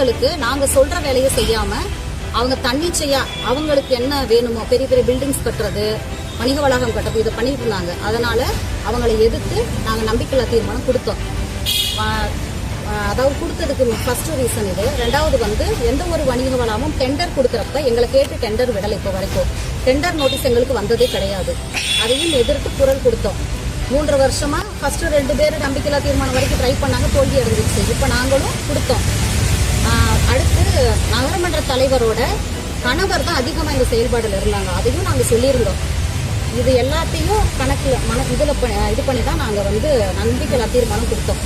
அவங்களுக்கு நாங்க சொல்ற வேலையை செய்யாம அவங்க தன்னிச்சையா அவங்களுக்கு என்ன வேணுமோ பெரிய பெரிய பில்டிங்ஸ் கட்டுறது வணிக வளாகம் கட்டுறது இதை பண்ணிட்டு இருந்தாங்க. அதனால அவங்களை எதிர்த்து நாங்க நம்பிக்கையில்லா தீர்மானம் கொடுத்தோம். அதாவது கொடுத்ததுக்கு ஃபர்ஸ்ட் ரீசன் இது. ரெண்டாவது வந்து எந்த ஒரு வணிக வளாகமும் டெண்டர் கொடுக்குறப்ப எங்களை கேட்டு டெண்டர் விடலை இப்போ வரைக்கும். டெண்டர் நோட்டீஸ் எங்களுக்கு வந்ததே கிடையாது. அதையும் எதிர்த்து குரல் கொடுத்தோம். மூன்று வருஷமா ஃபர்ஸ்ட் ரெண்டு பேர் நம்பிக்கையில்லா தீர்மானம் வரைக்கும் ட்ரை பண்ணாங்க தோல்வி அடைஞ்சிச்சு இப்போ நாங்களும் கொடுத்தோம். அடுத்து நகரமன்ற தலைவரோட கணவர் தான் அதிகமாக இந்த செயல்பாடில் இருந்தாங்க. அதையும் நாங்கள் சொல்லியிருந்தோம். இது எல்லாத்தையும் கணக்கில் மன இதில் இது பண்ணி தான் நாங்கள் வந்து நம்பிக்கையில்லா தீர்மானம் கொடுத்தோம்.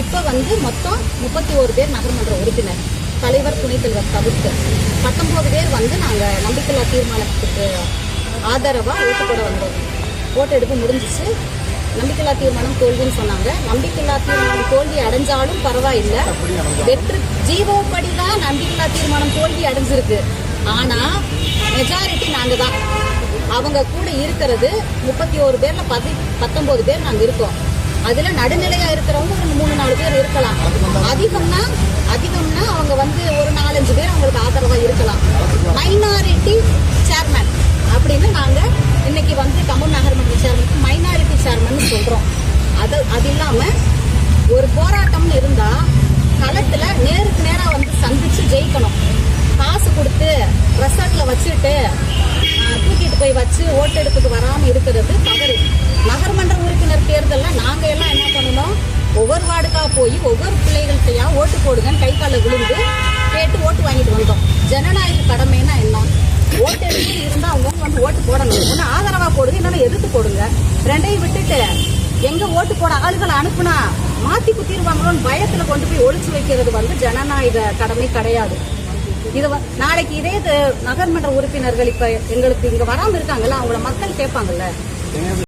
இப்போ வந்து மொத்தம் முப்பத்தி ஒரு பேர் நகர்மன்ற உறுப்பினர் தலைவர் துணைத் தலைவர் தவிர்த்து பத்தொம்போது பேர் வந்து நாங்கள் நம்பிக்கையில்லா தீர்மானத்துக்கு ஆதரவாக ஓட்டு போட வந்தோம். ஓட்டு எடுப்பு முடிஞ்சிச்சு. நம்பிக்கையில்லா தீர்மானம் தோல்வின்னு சொன்னாங்க. நம்பிக்கையில்லா தீர்மானம் தோல்வி அடைஞ்சாலும் பரவாயில்லை. வெற்று ஜீவோ படி தான் நம்பிக்கையில்லா தீர்மானம் தோல்வி அடைஞ்சிருக்கு. ஆனா மெஜாரிட்டி நாங்க தான் அவங்க கூட இருக்கிறது முப்பத்தி ஒரு பேர்ல பதி பத்தொன்பது பேர் நாங்க இருக்கோம். அதுல நடுநிலையா இருக்கிறவங்க ஒரு மூணு நாலு பேர் இருக்கலாம். அதிகம்னா அதிகம்னா அவங்க வந்து ஒரு நாலஞ்சு பேர் அவங்களுக்கு ஆதரவா இருக்கலாம். மைனாரிட்டி சேர்மேன் இல்லாம ஒரு போராட்டம்னு இருந்தா களத்துல நேருக்கு நேரா வந்து சந்திச்சு ஜெயிக்கணும். காசு கொடுத்து ரெசார்ட்ல வச்சுட்டு தூக்கிட்டு போய் வச்சு ஓட்டெடுப்புக்கு வராம இருக்கிறது தவறு. நகர்மன்ற உறுப்பினர் தேர்தல்ல நாங்க எல்லாம் என்ன பண்ணணும்? ஒவ்வொரு வார்டுக்கா போய் ஒவ்வொரு பிள்ளைகள்கிட்டயா ஓட்டு போடுங்கன்னு கை கால விழுந்து கேட்டு ஓட்டு வாங்கிட்டு வந்தோம். ஜனநாயக கடமைன்னா என்ன? ஓட்டெடுப்பு இருந்தா அவங்க வந்து ஓட்டு போடணும். ஒன்னு ஆதரவா போடுங்க இன்னொன்னு எதிர்த்து போடுங்க. ரெண்டையும் விட்டுட்டு எங்க ஓட்டு போட ஆளுகளை அனுப்புனா மாத்தி குத்திடுவாங்களோன்னு பயத்துல கொண்டு போய் ஒழிச்சு வைக்கிறது வந்து ஜனநாயக கடமை கிடையாது. இது வ- நாளைக்கு இதே இது நகர்மன்ற உறுப்பினர்கள் இப்ப எங்களுக்கு இங்க வராம இருக்காங்கல்ல அவங்கள மக்கள் கேட்பாங்கல்ல?